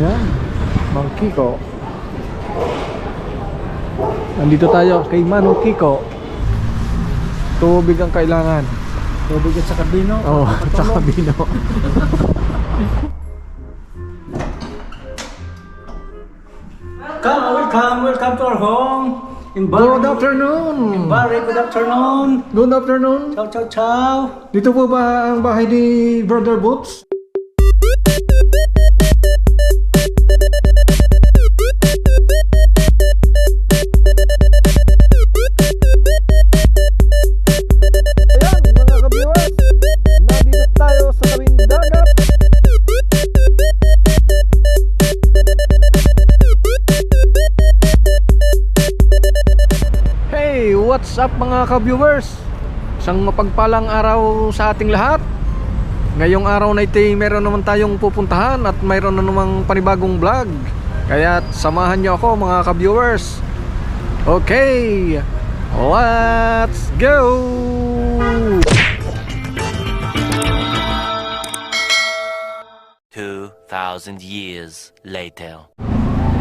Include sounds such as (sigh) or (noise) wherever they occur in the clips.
Yan. Mang Kiko. Nandito tayo kay Manong Kiko. Tubig ang kailangan. Tubig at sa kabino. Oo, oh, sa kabino. Welcome, (laughs) welcome, welcome to our home. In Bari. Good afternoon! Bari, good afternoon. Good afternoon! Ciao, ciao, ciao. Dito po ba ang bahay ni Brother Boots? What's up mga ka-viewers? Isang mapagpalang araw sa ating lahat. Ngayong araw na ito meron naman tayong pupuntahan at mayroon na namang panibagong vlog. Kaya samahan niyo ako mga ka-viewers. Okay, let's go! Two thousand years later.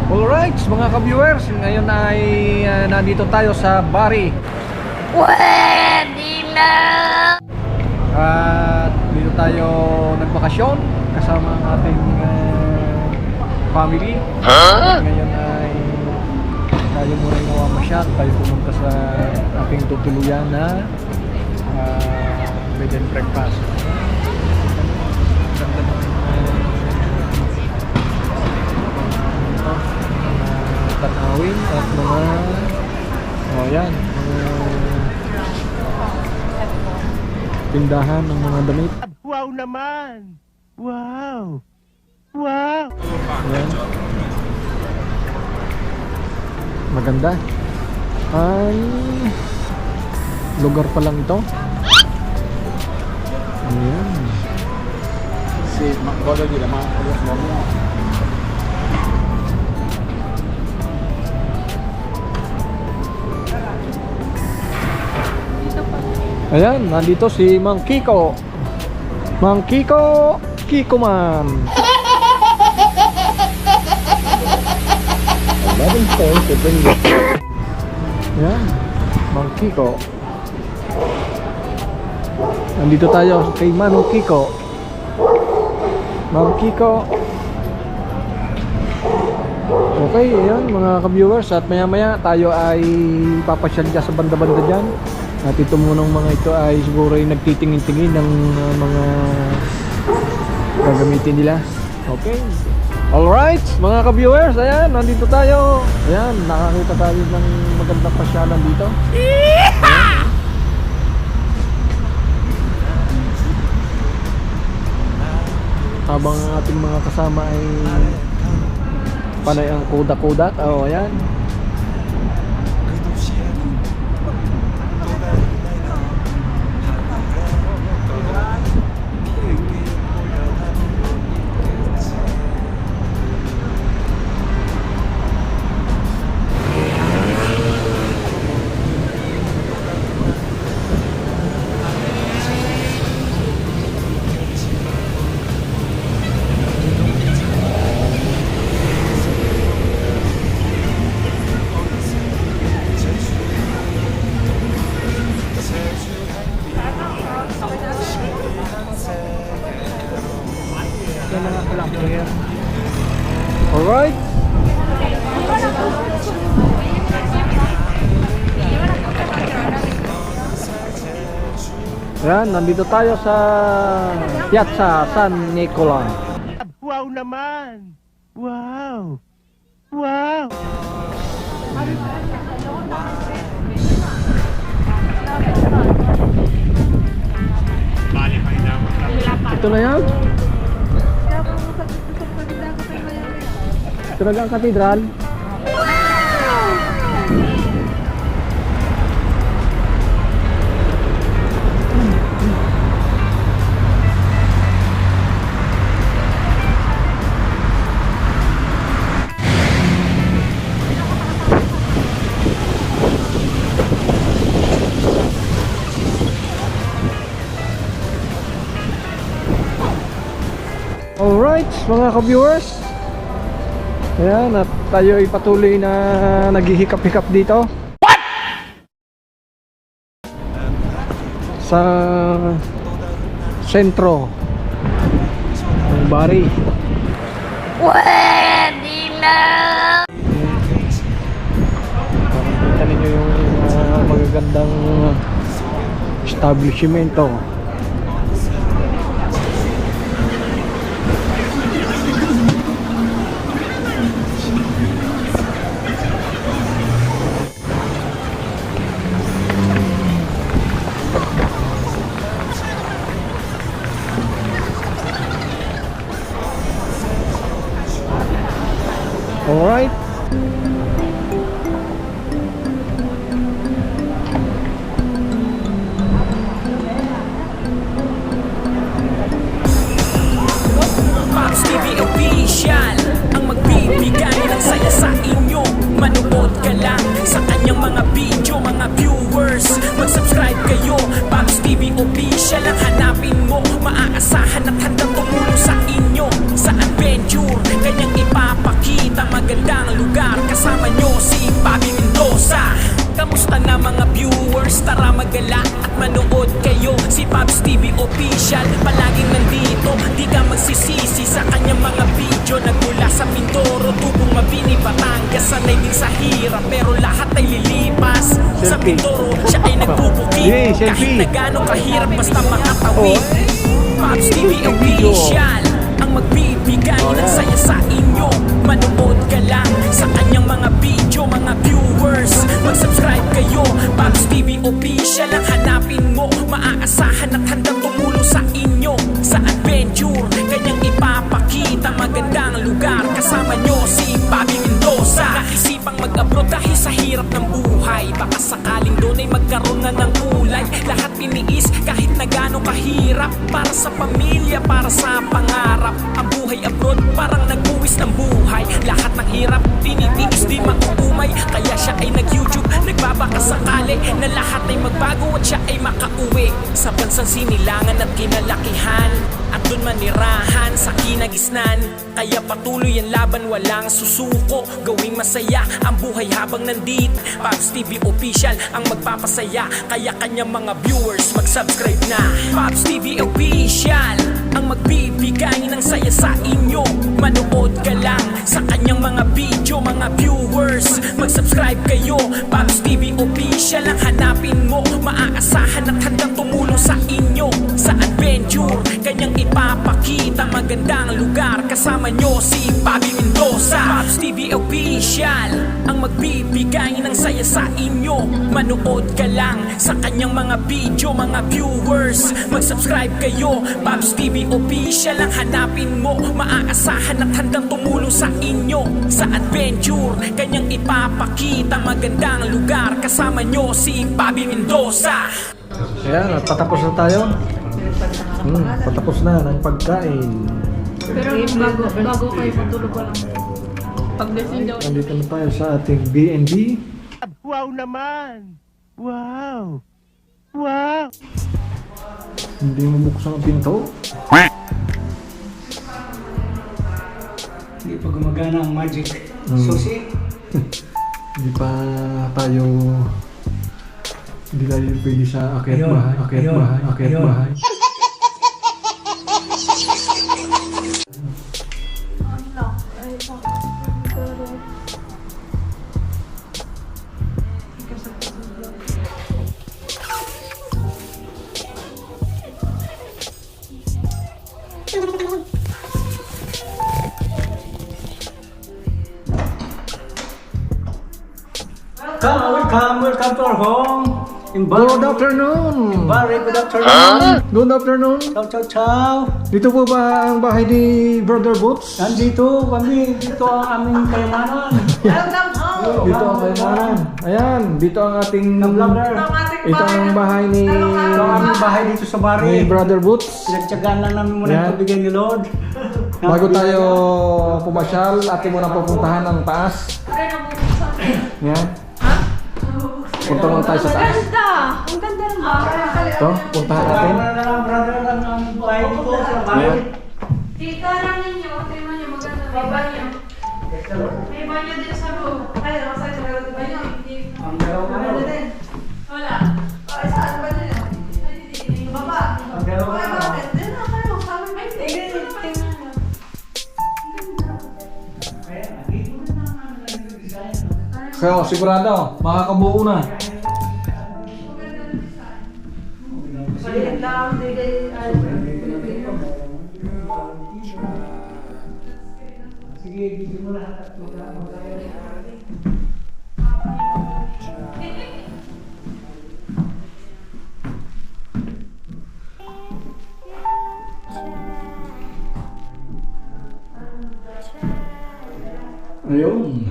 Alright, mga ka-viewers, ngayon ay ah, nandito tayo sa Bari. Pwede na! At dito tayo nagbakasyon kasama ang ating ah, family. Ngayon ay tayo muna yung namamasyal. Tayo pumunta sa ating tutuluyan na ah, bed and breakfast. Ganda ng ah, ito, mga tanawin at mga oh yan mga tindahan ng mga damit Wow naman. Wow. Wow. Ayan. Maganda. Ay lugar pa lang ito. Ayan. Si Makbola di naman. Ayan, nandito si Mang Kiko. Mang Kiko, Kiko man. 11 stones to bring you. Ayan, Mang Kiko. Nandito tayo kay Manong Kiko. Mang Kiko. Okay, ayan mga ka-viewers at maya maya tayo ay papasyal dyan sa banda-banda dyan. At ito munang mga ito ay siguro ay nagtitingin-tingin ng uh, mga gagamitin nila. Okay. Alright, mga ka-viewers, ayan, nandito tayo. Ayan, nakakita tayo ng magandang pasyalan dito. Ayan. Habang ang ating mga kasama ay panay ang kudak-kudak. Oh, ayan. Yan, nandito tayo sa Piazza San Nicola. Wow naman. Wow. Wow. Ito na yan? Ito na ang katedral. Mga ka-viewers. Ayan, at tayo ay patuloy na naghihikap-hikap dito. What? Sa sentro ng Bari. Pwede na! Kita ninyo yung ah, magagandang establishmento. Alright. TV Official Ang magbibigay ng saya sa inyo. Manood ka lang sa kanyang mga video Mga viewers. Mag-subscribe kayo. Pops TV Official Ang hanapin mo. Maaasahan Kahit na gano'ng kahirap basta makatawid Oh. Pops TV Yung video. Official Ang magbibigay ng saya sa inyo. Manood ka lang sa kanyang mga video Mga viewers. Mag-subscribe kayo Pops TV Official Ang hanapin mo. Maaasahan at handang tumulong sa inyo Sa adventure. Kanyang ipapakita Magandang lugar Kasama nyo tiniis kahit na gano'ng kahirap Para sa pamilya, para sa pangarap. Ang buhay abroad parang nagbuwis ng buhay. Lahat ng hirap tinitiis sakali na lahat ay magbago At siya ay makauwi. Sa bansang sinilangan at kinalakihan At doon manirahan sa kinagisnan. Kaya patuloy ang laban walang susuko. Gawing masaya ang buhay habang nandit. Pops TV Official ang magpapasaya. Kaya kanyang mga viewers mag-subscribe na. Pops TV Official ang magbibigay ng saya sa inyo. Manood ka lang sa kanyang mga video Mga viewers. Mag-subscribe kayo. Pops TV Official ang hanapin mo. Maaasahan at handang tumulong sa inyo Sa adventure. Kanyang ipapakita Magandang lugar. Kasama nyo si Bobby Mendoza. Pops TV Official Ang magbibigay ng saya sa inyo. Manood ka lang sa kanyang mga video Mga viewers. Mag-subscribe kayo. Pops TV Official ang hanapin mo Maaasahan at handang tumulong sa inyo Sa adventure Kanyang ipapakita Magandang lugar Kasama nyo si Bobby Mendoza Ayan, at patapos na tayo. Hmm, patapos na ng pagkain. Pero bago, bago kayo matulog ko lang. Pagdating daw, Nandito na tayo sa ating B&B. Wow naman! Wow! Wow! Hindi mo buksan ang pinto. Hindi pa gumagana ang magic Hmm. susi. (laughs) Hindi pa tayo hindi tayo pwede sa Ayun, bahay, ayun, bahay, ayun. bahay. In Good afternoon! Bari, good afternoon. Good afternoon! Ciao, ciao, ciao. Dito po ba ang bahay ni Brother Boots? Nandito kami, dito ang aming kayamanan. Dito ang kailangan. Ayan, ddito ang ating... Na-vlogger. Ito ang bahay ni... Ito ang aming bahay dito sa ni Bari. Brother Boots. Pinagtyagaan lang namin muna Yan. ito bigyan ni Lord. Bago tayo pumasyal, atin muna pupuntahan ang taas. Yan. Punta muna tayo sa taas. Ganda! Ang ganda ng bahay. Ito, puntahan natin. Na Ayan. Tita lang ninyo, tingnan niyo maganda. Baba niyo. May banyo din sa loob. Ay, nasa sa loob ng banyo. Ang dalawang araw. Wala. Ang dalawang araw. So, sigurado, makakabuo na. Sige, bigyan mo lahat at Ayun.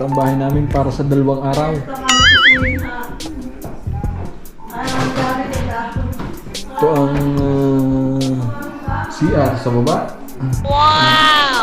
Ito ang bahay namin para sa dalawang araw. Ito ang uh, CR sa baba. Bibili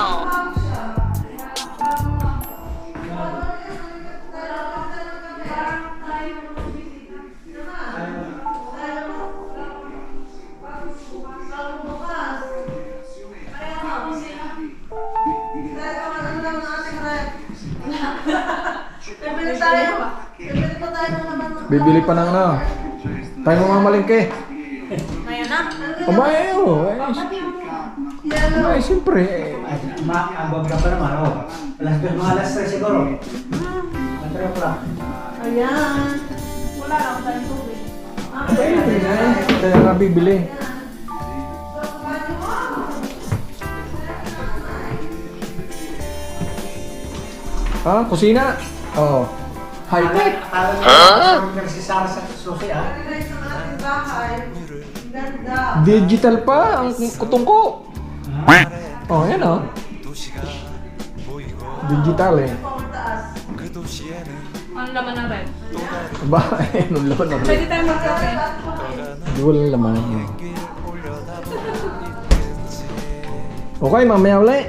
Bibili pa ng ano. Tayo mamamalingke. Ngayon na. Abay, oh. Ay, ay, siyempre. eh. Ay, ma, ang babga pa naman, oh. Alas dos, mga alas tres siguro. Tara pa. Ayan. Wala lang tayong tubig. Kaya nga bibili. Ah, kusina? Oo. High-tech. Mo si Sarah sa susi, ah. Digital pa ang kutungko. Oh, yan oh. Digital eh. Ang laman ng red. Ba, eh, (laughs) nung laman na Pwede tayong magkape. Di walang laman. Okay, mamaya uli.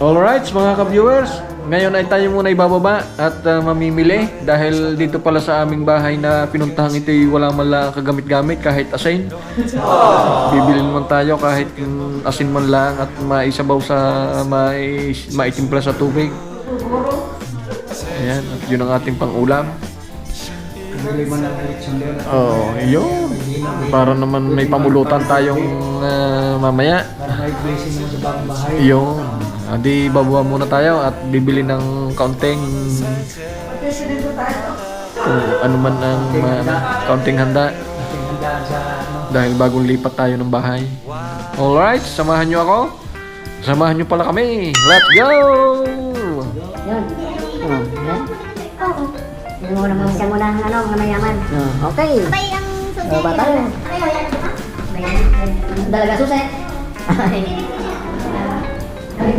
Alright, mga ka-viewers. Ngayon ay tayo muna ibababa at uh, mamimili dahil dito pala sa aming bahay na pinuntahan ito ay wala man lang kagamit-gamit kahit asin. Bibili naman tayo kahit mm, asin man lang at maisabaw sa mai, maitimpla sa tubig. Ayan, at yun ang ating pang-ulam. Oh, yun. Para naman may pamulutan tayong ah, mamaya. Yun. Ah, di babuha muna tayo at bibili ng kaunting Kasi dito tayo. kung ano man ang ah, kaunting handa ano. dahil bagong lipat tayo ng bahay. Alright, samahan nyo ako. Samahan nyo pala kami. Let's go! Yun. Oh, yan. Yan muna mga siya muna ang ano, mga mayaman. Oh, okay. Abay, ang Oh, ba tayo? Dalaga susi. (laughs) Praise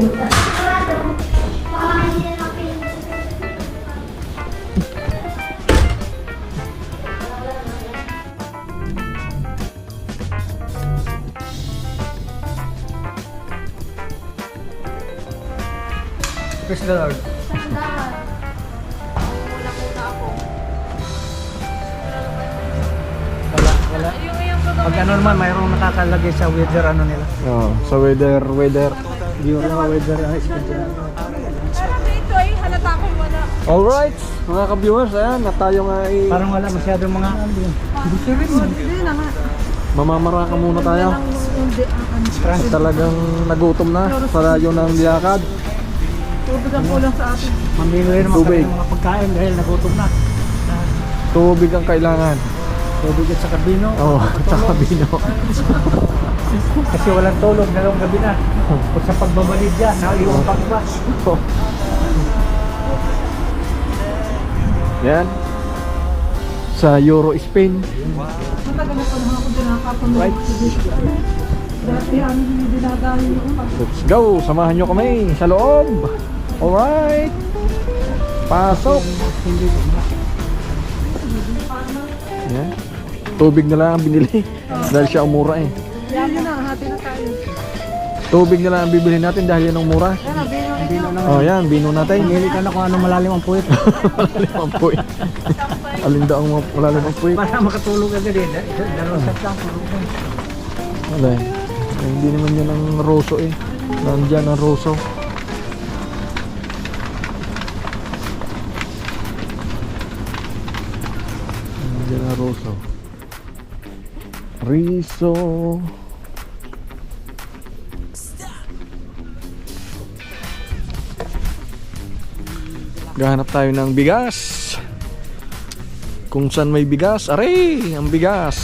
the Lord. Wala, wala. Pag ano naman, mayroong nakakalagay sa weather ano nila. Oh, sa weather, weather. Yung mga weather ano, schedule. Ito ay halata ko wala. Alright, mga ka-viewers, ayan, na tayo nga ay Parang wala masyadong mga ano yun. mamamaraka muna tayo. Talagang nagutom na sa layo ng liyakad. Tubig ang kulang sa atin. Mamili naman Tubig. kami ng mga pagkain dahil nagutom na. Tubig ang kailangan. Tubig at saka bino. Oo, (laughs) oh, tsaka bino. (laughs) Kasi walang tulog, dalawang gabi na. Kung sa pagbabalid dyan, naiwan pa ba? Yan. Sa Euro Spain. Matagal na pa naman ako dinakapanood. Right. Dati ano yung dinadayo yung Let's go! Samahan nyo kami sa loob. Alright. Pasok. Yan. Tubig na lang ang binili. (laughs) Dahil siya ang mura eh. Yan yun na, hati na tayo. Tubig na lang ang bibili natin dahil yan ang mura. Yan na, bino ninyo. Oh, yan, bino natin. Pili ka na kung ano malalim ang puwit. (laughs) malalim ang puwit. Alin daw ang malalim ang puwit? Para makatulog ka din. Dalawang set lang. Wala eh. Eh, Hindi naman yan ang roso eh. Nandyan ang roso. Nandyan ang roso. Riso. Gahanap tayo ng bigas. Kung saan may bigas, aray, ang bigas.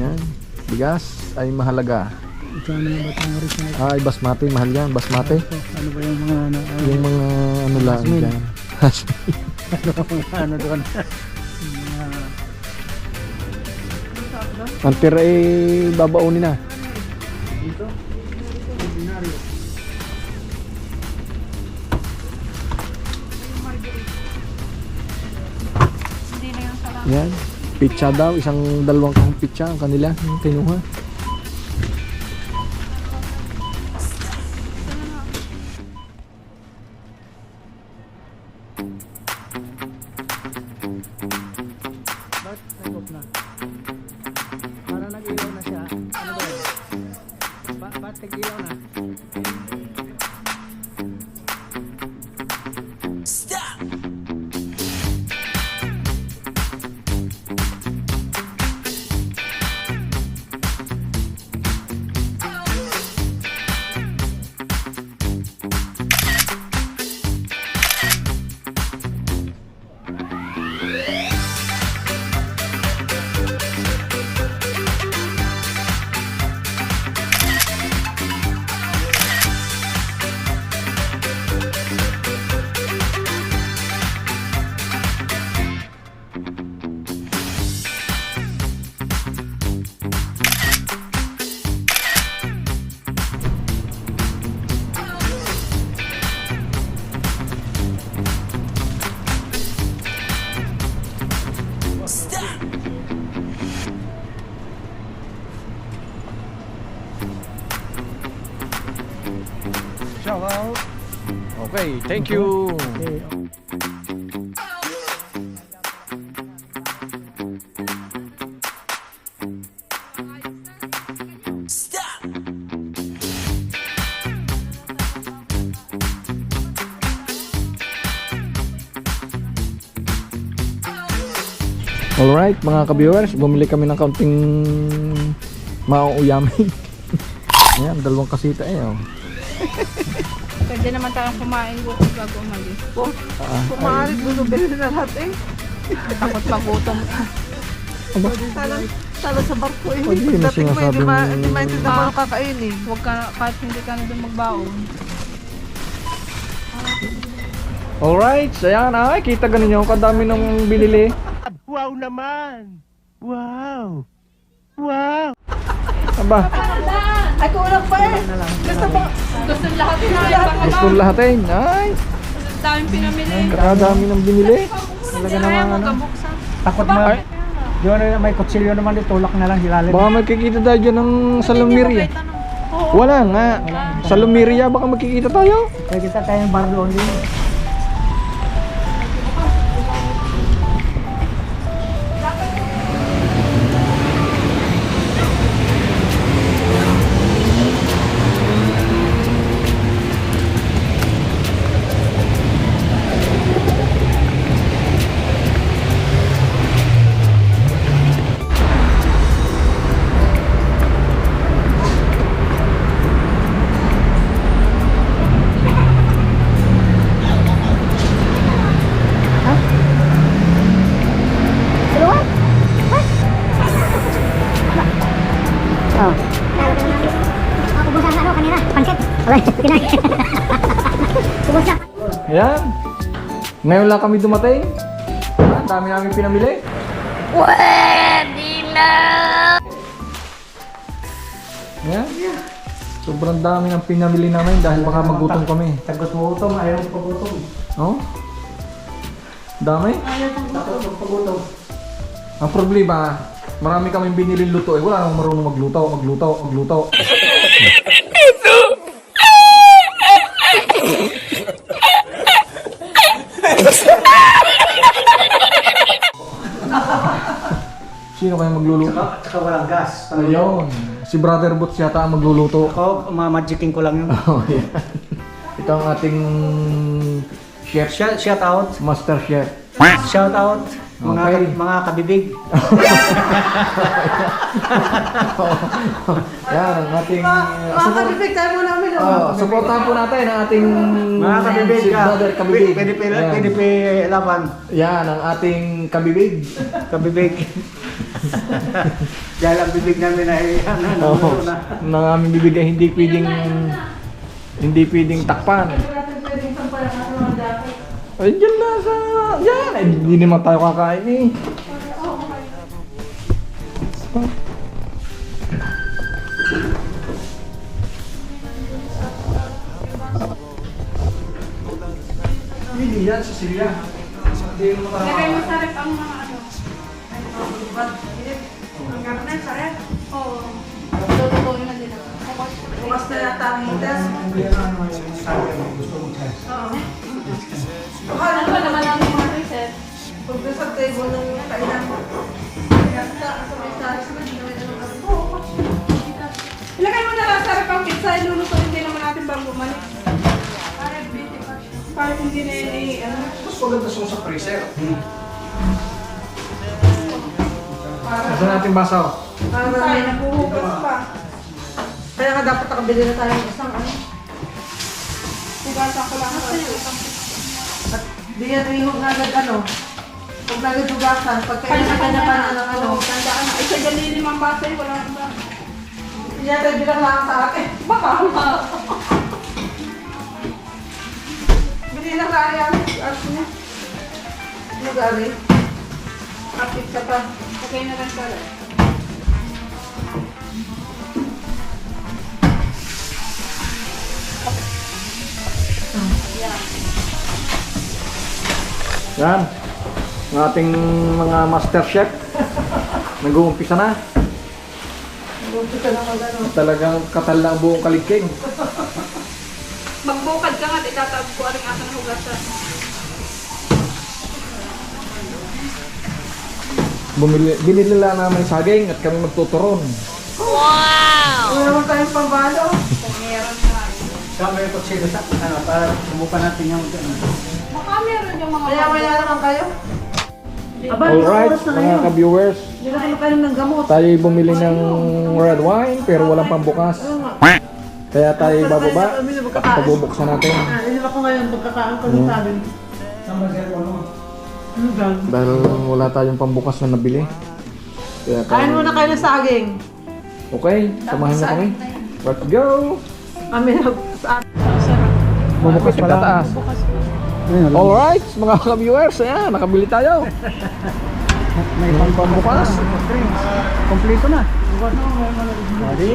Yan. Bigas ay mahalaga. Ay, basmati. Mahal yan. Basmati. Ano ba yung mga ano? ano, Yung mga ano lang dyan. (laughs) ano doon? Ang tira eh, babaunin na. Hindi Yan. Pizza daw. Isang dalawang kahong pizza ang kanila. Yung kinuha. Para nag-ilaw na siya. Ano ba? Ba ba't nag-ilaw na? Okay, thank you. Alright, mga ka-viewers, bumili kami ng kaunting mauuyamin. (laughs) Ayan, dalawang kasita eh. Oh. Pwede naman tayong kumain ko bago umalis. Ah, Kung maaari, bumibili na lahat eh. Takot magutom. Sana, sana sa barko eh. Pwede yun ang sinasabing... Ah, kakainin. Huwag ka, kahit hindi ka na doon magbaon. Alright, so ayan ay, kita ganun nyo, kadami ng binili. Wow naman! Wow! Wow! Aba, Ay, kulang pa eh. Gusto mo? Gusto lahat na gusto lahat eh. Ay, daming pinamili. kadami ng binili. Talaga Kaya naman mo ano. kabuksan. Takot mo. Yun na may kutsilyo naman dito. Tulak na lang hilalim. Baka magkikita tayo dyan ng Salumiria. Wala nga. Salumiria, baka magkikita tayo. Kaya kita tayong bar doon din. Ngayon lang kami dumating. Ang dami namin pinamili. Pwede na! Ayan. Sobrang dami ng pinamili namin dahil baka magutom kami. Tagot mo utom, ayaw mo pagutom. Oh? Dami? Mo pagutom. Ang problema, marami kaming binili luto eh. Wala namang marunong magluto, magluto, magluto. Sino kaya magluluto? Saka, saka walang gas. Ayun. Si Brother Boots yata ang magluluto. Ako, mamagicking ko lang yun. (laughs) Oh, yan. Ito ang ating chef, Shout, shout out. master chef. Shout out. Mga, Okay. mga kabibig. (laughs) Yan ang ating... uh, Mga kalipig tayo muna kami Oh, supportahan po natin ang ating Mga kabibig si ka. Brother Kabibig. Pwede pa laban. Yan ang ating kabibig. Kabibig. (laughs) Dahil ang bibig namin ay ano, ano, Oh, ano na. na aming bibig ay hindi pwedeng hindi pwedeng takpan. Ay, dyan na sa... Yan! Ay, hindi naman tayo kakain eh. Hindi yan, Cecilia. Hindi mo Lagay mo sa rep ang mga ano. Ang garner sa rep. Oo. Lulutuin na din ako. Bukas na yata Ano ba naman ang mga reset? Pag nasa table ng kainan mo. Ilagay mo na lang sa rep ang pizza. Ilulutuin din naman natin bago bumalik. Para hindi na i- ano. Mas maganda siya sa freezer. Saan natin basaw? Para Tayo, naghuhugas pa. Kaya nga dapat nakabili na tayo ng isang ano. Hugasan ko lang sa At di yan ihog na agad ano. Pag nagdugasan, pag kanya-kanya pa na ng ano. Tandaan na. Isa dyan din limang basa. eh, Wala na ba? Hindi yata bilang lang sa akin. (laughs) Baka. Bili na kaya ang ano niya. Lugari. Kapit ka pa. Okay na lang sa rep. Yan. Ang ating mga master chef. Nag-uumpisa na. Ka na mag ano. Talagang katal na ang buong kaligking. Magbukad ka nga. Itatawag ko aring asa ng hugasan. Bumili, binili lang namin saging at kami magtuturon. Wala naman tayong pambalo. Kung meron na. Saan may kutsilo sa ano, para subukan natin yung ano. Baka meron yung mga Kaya wala naman kayo. Aba, Alright, oras na mga ngayon. ka-viewers. Hindi na kayo kainom ng gamot. Tayo bumili ng red wine pero walang pambukas. Kaya tayo bababa at pabubuksan natin. Ah, iniba ko ngayon pagkakaon ko ng sabi. Ano? Ba? Dahil wala tayong pambukas na nabili. Kaya Kain tayo, muna kayo ng saging. okay, samahan niyo kami. Let's go! Kami nag... sa Bumukas pa taas. Alright, mga ka-viewers, ayan, nakabili tayo. May pambukas. Kompleto na. Adi.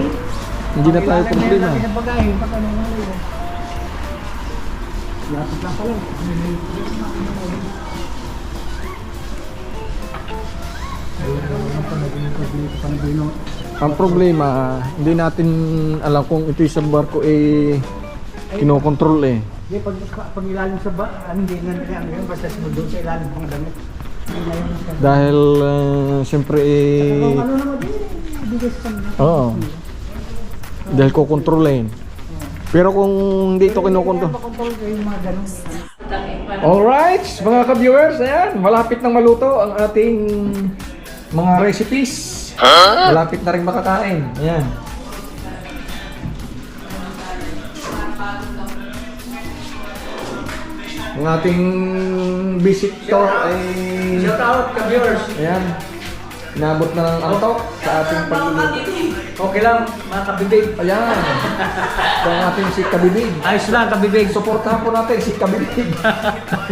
Hindi na tayo yun. Lapit lang pala. Ang problema, hindi natin alam kung ito sa barko eh kinokontrol eh. Hindi, pag, pag ilalim sa ba, ano, hindi nga ano yun, basta doon sa ilalim ng damit. Dahil uh, siyempre eh... Ano naman din, bigas na. Oo. Dahil kukontrolin. Pero kung hindi ito ganun. Alright, mga ka-viewers, ayan, malapit nang maluto ang ating mga recipes. Malapit na rin makakain. Ayan. Ang ating visitor ay... Shout out ka viewers. Ayan. Inabot na ng antok sa ating pagluluto. Okay lang, mga kabibig. Ayan. Ito ang ating si Kabibig. Ayos lang, kabibig. Suportahan po natin si Kabibig.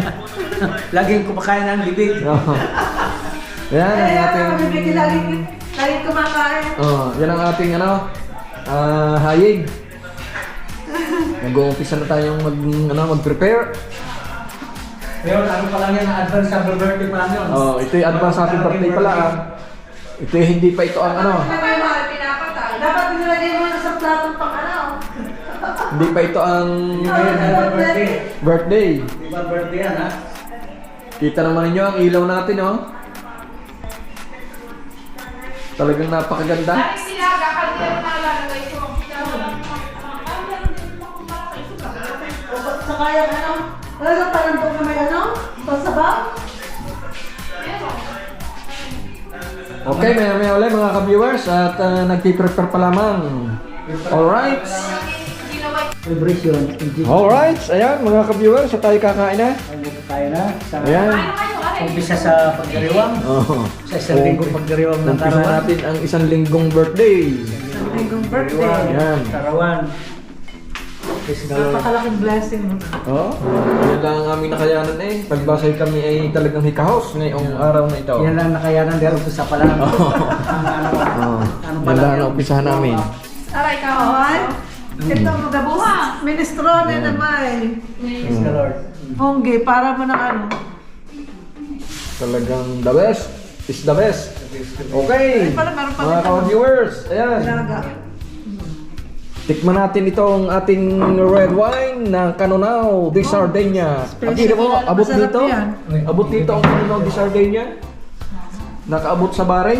(laughs) Laging kumakain ng bibig. Ayan ang Kaya ating... kami bigyan lagi, lagi kumakain. Oh, yan ang ating ano, ah hayig. (laughs) Nag-uumpisa na tayong mag, ano, mag-prepare. Pero ano pa lang yan, advance sa birthday pa lang yun. Oh, ito yung advance happy birthday pala ah. Ito yung hindi pa ito ang ano, Dapat nilagay mo na sa platong pang ano. hindi pa ito ang happy birthday. birthday. Di ba birthday yan, ha? Kita naman ninyo ang ilaw natin oh. Talagang napakaganda. Sa kaya ano, talaga parang doon na may ano, pasabaw. Okay, may may ulit mga ka-viewers at uh, nagpiprepare pa lamang. Alright. Celebration. Alright, ayan mga ka-viewers, sa tayo kakain na. Tayo na. Sa Ayan. umpisa sa pagdiriwang. Oh. Sa isang linggo pagdiriwang ng Umpisa karawan. natin ang isang linggong birthday. Hanggang birthday. Diriwang, Ayan. Karawan. Lord. Napakalaking blessing mo. Oh, yan lang ang aming nakayanan eh. Pagbasay kami ay talagang hikahos ngayong araw na ito. Yan lang nakayanan dahil umpisa pa lang. (laughs) Ang ano, Oh, ano pa yan lang ang umpisahan namin. Aray ka, Mm. ito magabuha. Minestrone na may. Praise the Lord. Honggi, para mo ng ano. Talagang the best is the best. Okay, pala, meron pa mga rin ka-viewers, ayan. Talaga. Tikman natin itong ating red wine ng Canonao de Sardegna. Akira mo, abot Masarap dito? Abot dito ang Canonao de Sardegna? Nakaabot sa baray?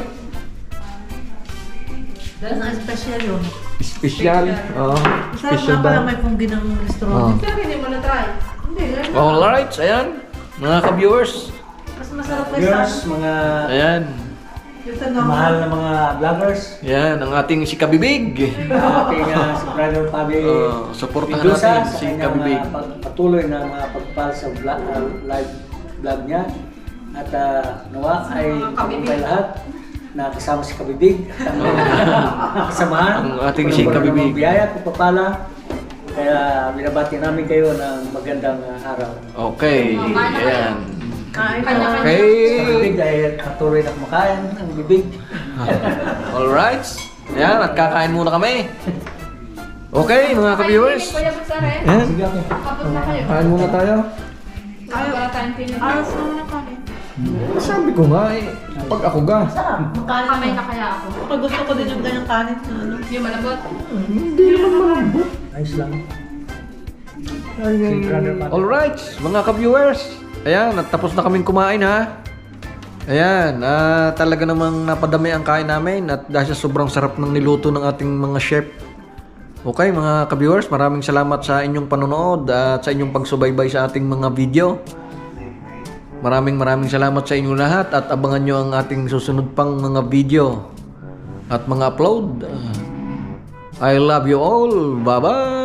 Dahil ang special yun. Special. Oh, Masarap special nga pala daw. may konggi ng Oh. restaurant. Pero hindi mo na-try. Hindi, ganun. Alright, ayan. Mga ka-viewers. Mas masarap pa Viewers, sa mga Ayan. Mahal na mga vloggers. Yan, ang ating si Kabibig. ating uh, si Brother Fabi Oh, supportahan natin sa si Kabibig. uh, pag- patuloy na mga pagpal sa vlog, uh, live vlog niya. At uh, nawa ay tagumpay lahat na kasama si Kabibig (laughs) at ang kasamahan. Ang ating si Kabibig. mga Biyaya at pagpapala. Kaya binabati namin kayo ng magandang uh, araw. Okay, ayan. Kain Kanya-kanya. Si Okay. Kabibig ay patuloy na kumakain ng bibig. (laughs) Alright. Ayan, at kakain muna kami. Okay, mga ka-viewers. Kuya Butsare, Ayan, Sige, okay. kapot na kayo. kain muna tayo. Tayong pinag- Aras mo na kami. Sabi ko nga eh, pag ako ga. Sarap. Kamay ka. na kaya ako. Kapag gusto ko din yung ganyang kanin na ano. Yung malabot. Hindi naman malambot. Ayos lang. Alright, mga ka-viewers. Ayan, at tapos na kaming kumain ha. Ayan, ah, talaga namang napadami ang kain namin at dahil sobrang sarap ng niluto ng ating mga chef. Okay mga ka-viewers, maraming salamat sa inyong panonood at sa inyong pagsubaybay sa ating mga video. Maraming maraming salamat sa inyo lahat at abangan nyo ang ating susunod pang mga video at mga upload. I love you all. Bye-bye!